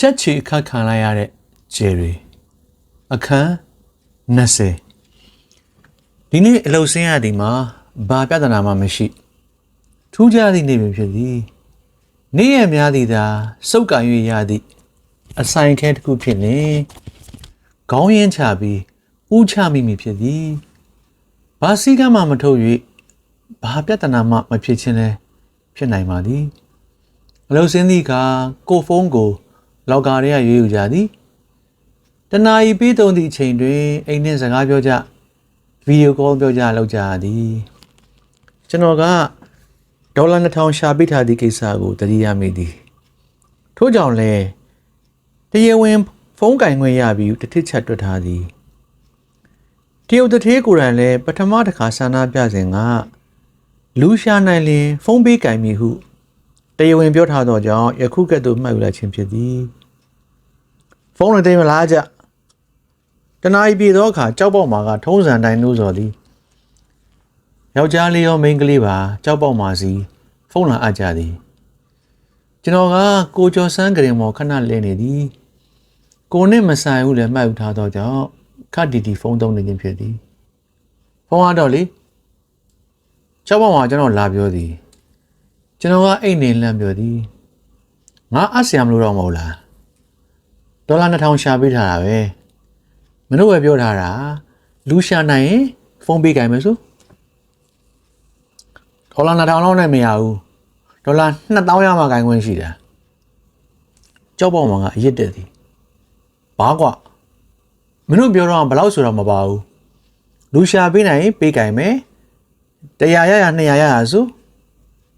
ချက်ချီအခတ်ခံလိုက်ရတဲ့ဂျယ်ရီအခန်း20ဒီနေ့အလုပ်ဆင်းရသည်မှာဘာပြဿနာမှမရှိထူးခြားသည့်နေ့ပင်ဖြစ်သည်နေ့ရက်များသည်သာစုပ်ကန်၍ရသည့်အဆိုင်ခဲတစ်ခုဖြစ်လင်ခေါင်းရင်းချပြီးဥချမိမိဖြစ်သည်ဘာစည်းကမ်းမှမထုတ်၍ဘာပြဿနာမှမဖြစ်ခြင်းလဲဖြစ်နိုင်ပါသည်အလုပ်ဆင်းသည့်အခါကိုဖုန်းကို လောက်ကာရဲရွေးယူကြသည်တနာရီပြီးသုံးသည့်အချိန်တွင်အိမ်နှင့်စကားပြောကြဗီဒီယိုကောပြောကြလောက်ကြသည်ကျွန်တော်ကဒေါ်လာ2000ရှာပေးထားသည့်ကိစ္စကိုတတိယမိသည်ထို့ကြောင့်လဲတရားဝင်ဖုန်းကင်ခွင့်ရပြီးတစ်ထစ်ချက်တွတ်ထားသည်တရုတ်တထေးကိုယ်တိုင်လည်းပထမတစ်ခါဆန္ဒပြစဉ်ကလူရှာနိုင်လင် ဖုန်းပေးကင်မိဟုတရားဝင်ပြောထားသောကြောင့်ယခုကဲ့သို့မှတ်ယူလိုက်ခြင်းဖြစ်သည် ဖုန်းနဲ့တိတ်မလားကြတနာရီပြေသောအခါကြောက်ပေါက်မှာကထုံးစံတိုင်းလို့ဆိုသည်ယောက်ျားလေးရောမိန်းကလေးပါကြောက်ပေါက်မှာစီဖုန်းလာအပ်ကြသည်ကျွန်တော်ကကိုကျော်စန်းကရင်မော်ခဏလဲနေသည်ကိုနဲ့မဆိုင်ဘူးလည်းမှတ်ယူထားသောကြောင့်ခတ်တီတီဖုန်းသုံးနေခြင်းဖြစ်သည်ဖုန်းကတော့လေကြောက်ပေါက်မှာကျွန်တော်လာပြောသည်ကျွန်တော်ကအိတ်နေလန့်ပြောသည်ငါအဆရာမလို့တော့မဟုတ်လား ဒေါ်လာ2000ရှာပေးထားတာပဲမင်းတို့ပဲပြောထားတာလူရှာနိုင်ရင်ဖုန်းပေးကြမယ်ဆိုဒေါ်လာ2000လောက်နဲ့မရဘူးဒေါ်လာ2000ရမှဂိုင်းခွင့်ရှိတာကြောက်ပေါက်မှာကအရစ်တက်သည်ဘာကွာမင်းတို့ပြောတော့ဘယ်လောက်ဆိုတော့မပါဘူးလူရှာပေးနိုင်ရင်ပေးကြမယ်100ရရ200ရရဆို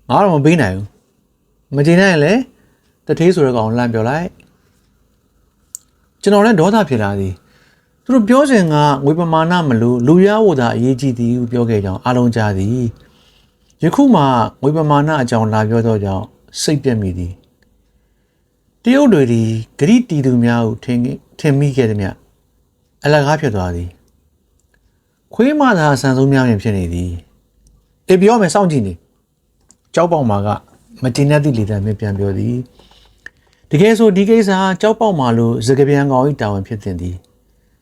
ငါတော့မပေးနိုင်ဘူးမကျေနပ်ရင်လည်းတထေးဆိုတဲ့ကောင်လှမ်းပြောလိုက် ကျွန်တော်လည်းဒေါသဖြစ်လာသည်သူတို့ပြောစဉ်ကငွေပမာဏမလို့လူရဝတာအရေးကြီးသည်ဟုပြောခဲ့ကြောင်းအားလုံးကြားသည်ယခုမှငွေပမာဏအကြောင်းလာပြောသောကြောင့်စိတ်ပြက်မိသည်တရုတ်တွေဒီဂရိတီသူများကိုထင်ထင်မိခဲ့သည်မြအလကားဖြစ်သွားသည်ခွေးမသာအဆန်ဆုံးများရင်ဖြစ်နေသည်အေးပြောမယ်စောင့်ကြည့်နေကြောက်ပေါက်မာကမတင်တဲ့သည့်လေတံမြပြန်ပြောသည် တကယ်ဆိုဒီကိစ္စဟာကြောက်ပေါက်မာလို့စကပြန်ကောင်ဤတာဝန်ဖြစ်တင်သည်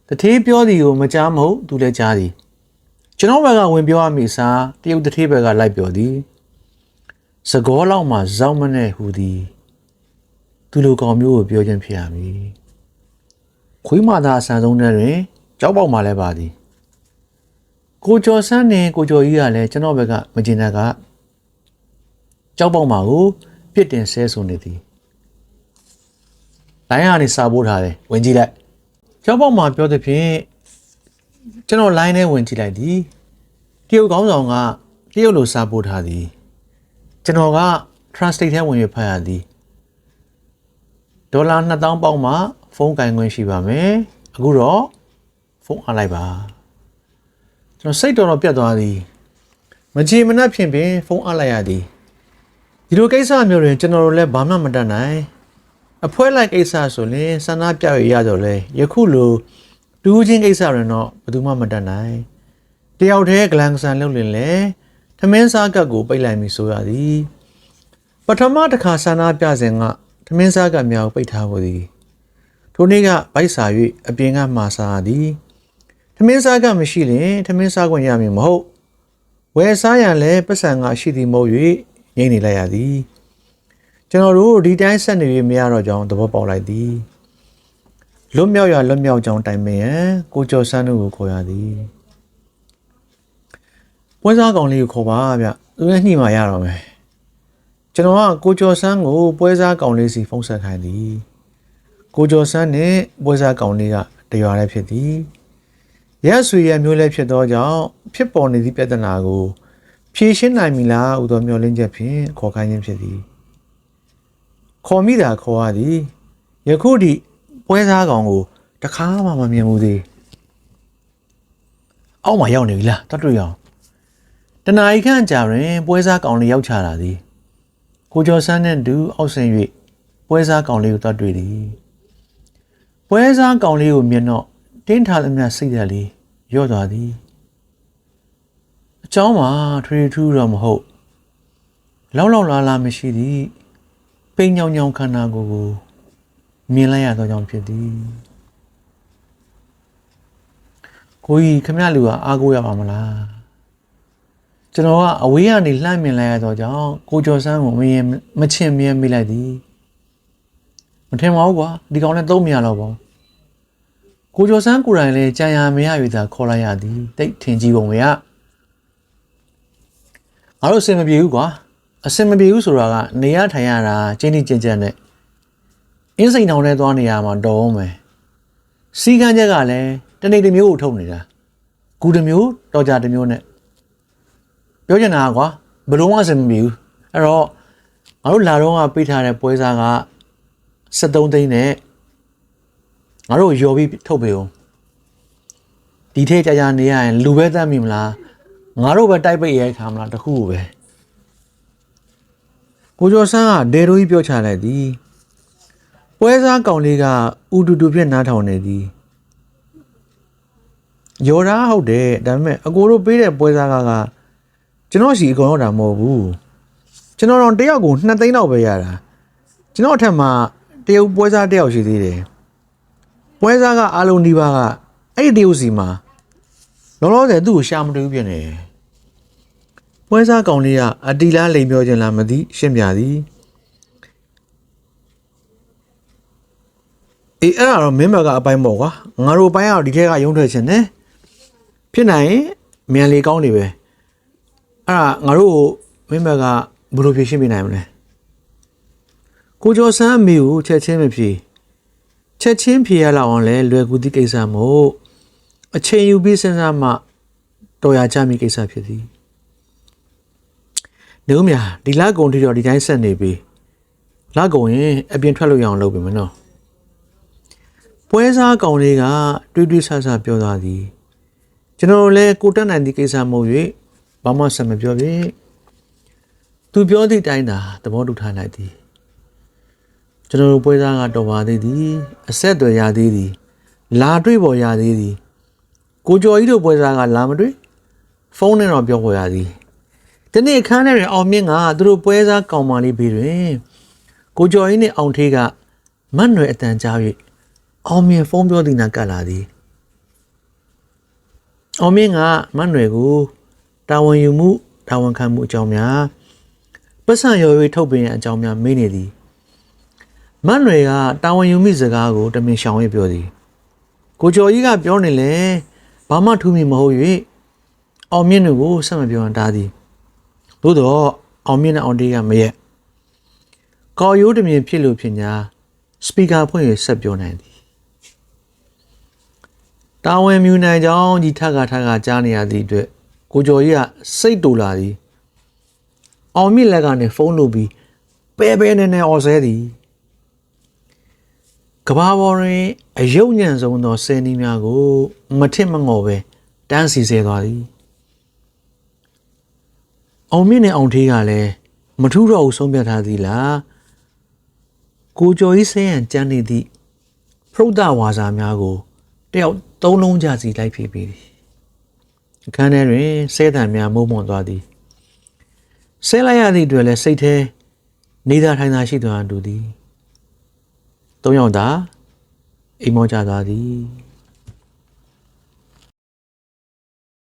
တထေးပြောသည်ကိုမကြားမဟုတ်သူလည်းကြားသည်ကျွန်တော်ဘက်ကဝင်ပြောရမိစားတရုတ်တထေးဘက်ကလိုက်ပြောသည်စကောလောက်မှာဇောက်မနဲ့ဟူသည်သူလိုကောင်မျိုးကိုပြောခြင်းဖြစ်ရမည်ခွေးမသာအဆန်ဆုံးတဲ့တွင်ကြောက်ပေါက်မာလည်းပါသည်ကိုကျော်ဆန်းနဲ့ကိုကျော်ကြီးကလည်းကျွန်တော်ဘက်ကမကျင်တဲ့ကကြောက်ပေါက်မှာကိုပြစ်တင်ဆဲဆိုနေသည် လိုင်းကနေစာပို့ထားတယ်ဝင်ကြည့်လိုက်ကြောက်ပေါက်မှာပြောတဲ့ဖြင့်ကျွန်တော်လိုင်းထဲဝင်ကြည့်လိုက်သည်တရုတ်ကောင်းဆောင်ကတရုတ်လိုစာပို့ထားသည်ကျွန်တော်က translate ထဲဝင်ရဖတ်ရသည်ဒေါ်လာ2000ပေါက်မှဖုန်းကင်ခွင့်ရှိပါမယ်အခုတော့ဖုန်းအားလိုက်ပါကျွန်တော်စိတ်တော်တော်ပြတ်သွားသည်မချေမနှက်ဖြင့်ပင်ဖုန်းအားလိုက်ရသည်ဒီလိုကိစ္စမျိုးတွေကျွန်တော်တို့လည်းဘာမှမတတ်နိုင် အဖွဲလိုက်ကိစ္စဆိုရင်ဆန္ဒပြရရတော့လေယခုလိုတူးချင်းကိစ္စတွေတော့ဘယ်သူမှမတတ်နိုင်တယောက်တည်းဂလန်ဆန်လုပ်လင်လေထမင်းစားကတ်ကိုပိတ်လိုက်ပြီဆိုရသည်ပထမတစ်ခါဆန္ဒပြစဉ်ကထမင်းစားကတ်များကိုပိတ်ထားဖို့သည်ထိုနေ့ကဗိုက်စာ၍အပြင်ကမှာစားသည်ထမင်းစားကတ်မရှိရင်ထမင်းစားခွင့်ရမည်မဟုတ်ဝယ်စားရန်လည်းပတ်စံကရှိသည်မဟုတ်၍ငိမ့်နေလိုက်ရသည် ကျွန်တော်တို့ဒီတိုင်းဆက်နေရမရတော့ကြောင်းသဘောပေါက်လိုက်သည်လွတ်မြောက်ရလွတ်မြောက်ကြောင်းတိုင်ပင်ရန်ကိုကျော်ဆန်းတို့ကိုခေါ်ရသည်ပွဲစားကောင်လေးကိုခေါ်ပါဗျသူလည်းညှိမှရတော့မယ်ကျွန်တော်ကကိုကျော်ဆန်းကိုပွဲစားကောင်လေးစီဖုန်းဆက်ခိုင်းသည်ကိုကျော်ဆန်းနဲ့ပွဲစားကောင်လေးကတရွာလည်းဖြစ်သည်ရက်ဆွေရမျိုးလည်းဖြစ်သောကြောင့်ဖြစ်ပေါ်နေသည့်ပြဿနာကိုဖြေရှင်းနိုင်ပြီလားဥသောမျှော်လင့်ချက်ဖြင့်ခေါ်ခိုင်းခြင်းဖြစ်သည် ခေါ်မိတာခေါ်ရသည်ယခုထိပွဲစားကောင်ကိုတခါမှမမြင်ဘူးသေးအောက်မှာရောက်နေပြီလားတတ်တွေ့အောင်တနာရီခန့်ကြာတွင်ပွဲစားကောင်လေးရောက်ချလာသည်ကိုကျော်ဆန်းနှင့်တူအောက်ဆင်း၍ပွဲစားကောင်လေးကိုတတ်တွေ့သည်ပွဲစားကောင်လေးကိုမြင်တော့တင်းထားသမျှစိတ်ဓာတ်လေးရော့သွားသည်အเจ้าမှာထွေထူးတော့မဟုတ်လောက်လောက်လာလာမရှိသည် ပိန်ညောင်ညောင်ခန္ဓာကိုယ်ကိုမြင်လိုက်ရသောကြောင့်ဖြစ်သည်ကိုကြီးခမရလူကအားကိုးရပါမလားကျွန်တော်ကအဝေးကနေလှမ်းမြင်လိုက်ရသောကြောင့်ကိုကျော်စန်းကိုမရင်မချင်မြဲမိလိုက်သည်မထင်ပါဘူးကွာဒီကောင်နဲ့သုံးမြရတော့ပေါ့ကိုကျော်စန်းကိုယ်တိုင်လည်းကြံရမရ၍သာခေါ်လိုက်ရသည်တိတ်ထင်ကြီးပုံပဲကငါတို့အဆင်မပြေဘူးကွာ အဆင်မပြေဘူးဆိုတာကနေရထိုင်ရတာချင်းချင်းကြင်ကြင်နဲ့အင်းစိန်တောင်ထဲသွားနေရမှာတော်အောင်မယ်စီကန်းချက်ကလည်းတနေ့တစ်မျိုးကိုထုတ်နေတာကူတစ်မျိုးတော်ကြတစ်မျိုးနဲ့ပြောချင်တာကွာဘယ်လုံးမှအဆင်မပြေဘူးအဲ့တော့ငါတို့လာတော့ကပေးထားတဲ့ပွဲစားက73သိန်းနဲ့ငါတို့ရော်ပြီးထုတ်ပေးအောင်ဒီထက်ကြာကြာနေရရင်လူပဲတတ်မိမလားငါတို့ပဲတိုက်ပိတ်ရဲခါမလားတခုပဲ ကိုကျော်ဆန်းကဒေရိုကြီးပြောချလိုက်သည်ပွဲစားကောင်လေးကဥတူတူပြက်နားထောင်နေသည်ရော်တာဟုတ်တယ်ဒါပေမဲ့အကိုတို့ပေးတဲ့ပွဲစားကကကျွန်တော်စီအကုန်တော့တာမဟုတ်ဘူးကျွန်တော်တော့တယောက်ကို2သိန်းတော့ပဲရတာကျွန်တော်အထက်မှာတရုတ်ပွဲစားတယောက်ရှိသေးတယ်ပွဲစားကအားလုံးဒီပါကအဲ့ဒီတရုတ်စီမှာလောလောဆယ်သူ့ကိုရှာမတွေ့ဘူးပြင်နေ ပွဲစားကောင်လေးကအတီလားလိမ်ပြောခြင်းလားမသိရှင်းပြသည်အေးအဲ့ဒါတော့မင်းဘက်ကအပိုင်းပေါ့ကွာငါတို့ဘိုင်းကတော့ဒီထက်ကရုံးထွက်ခြင်းနဲ့ဖြစ်နိုင်ရင်မြန်လေကောင်းနေပဲအဲ့ဒါငါတို့မင်းဘက်ကဘယ်လိုဖြေရှင်းပြနိုင်မလဲကိုကျော်ဆန်းအမေကိုချက်ချင်းမဖြေချက်ချင်းဖြေရလောက်အောင်လဲလွယ်ကူသည့်ကိစ္စမို့အချိန်ယူပြီးစဉ်းစားမှတော်ရကြမိကိစ္စဖြစ်သည် နေဦးမြဒီလကုံထိတော့ဒီတိုင်းဆက်နေပြီလကုံရင်အပြင်ထွက်လို့ရအောင်လုပ်ပြီမနော်ပွဲစားကောင်လေးကတွေးတွေးဆဆပြောသားသည်ကျွန်တော်လည်းကိုတက်နိုင်သည့်ကိစ္စမဟုတ်၍ဘာမှဆက်မပြောပြီသူပြောသည့်တိုင်းသာသဘောတူထားလိုက်သည်ကျွန်တော်တို့ပွဲစားကတော်ပါသေးသည်အဆက်အသွယ်ရသေးသည်လာတွေ့ပေါ်ရသေးသည်ကိုကျော်ကြီးတို့ပွဲစားကလာမတွေ့ဖုန်းနဲ့တော့ပြောပေါ်ရသည် ဒီနေ့အခန်းထဲတွင်အောင်မြင့်ကသူတို့ပွဲစားကောင်မလေးဘေးတွင်ကိုကျော်ကြီးနဲ့အောင်ထေးကမတ်နွယ်အတန်ကြား၍အောင်မြင့်ဖုန်းပြောသည်နာကပ်လာသည်အောင်မြင့်ကမတ်နွယ်ကိုတာဝန်ယူမှုတာဝန်ခံမှုအကြောင်းများပတ်စံရော်၍ထုတ်ပင်ရအကြောင်းများမေးနေသည်မတ်နွယ်ကတာဝန်ယူမိစကားကိုတမင်ရှောင်၍ပြောသည်ကိုကျော်ကြီးကပြောနေလေဘာမှထူးမိမဟုတ်၍အောင်မြင့်တို့ကိုဆက်မပြောရင်တားသည် သို့တော့အောင်မြင့်နဲ့အောင်တေးကမရက်ကော်ရိုးတမြင်ဖြစ်လို့ဖြစ်ညာစပီကာဖွင့်ရဆက်ပြောနိုင်သည်တာဝန်မြူနိုင်ကြောင်းကြီးထက်ကထက်ကကြားနေရသည့်အတွက်ကိုကျော်ကြီးကစိတ်တူလာသည်အောင်မြင့်လက်ကနေဖုန်းလုပ်ပြီးပဲပဲနဲ့နဲ့အော်ဆဲသည်ကဘာပေါ်တွင်အယုတ်ညံဆုံးသောဆယ်နီးများကို မထစ်မငော်ပဲတန်းစီဆဲသွားသည် အောင်မြင့်နဲ့အောင်ထေးကလည်းမထူးတော့ဘူးဆုံးဖြတ်ထားသည်လားကိုကျော်ကြီးဆဲရန်ကြမ်းနေသည့်ဖရုဒ္ဒဝါစာများကိုတယောက်သုံးလုံးကြစီလိုက်ဖြေပြီးသည်အခန်းထဲတွင်ဆဲတံများမုံမွန်သွားသည်ဆဲလိုက်ရသည့်အတွက်လည်းစိတ်ထဲနေသာထိုင်သာရှိသွားတူသည်သုံးယောက်သာအိမ်မောကြသွားသည်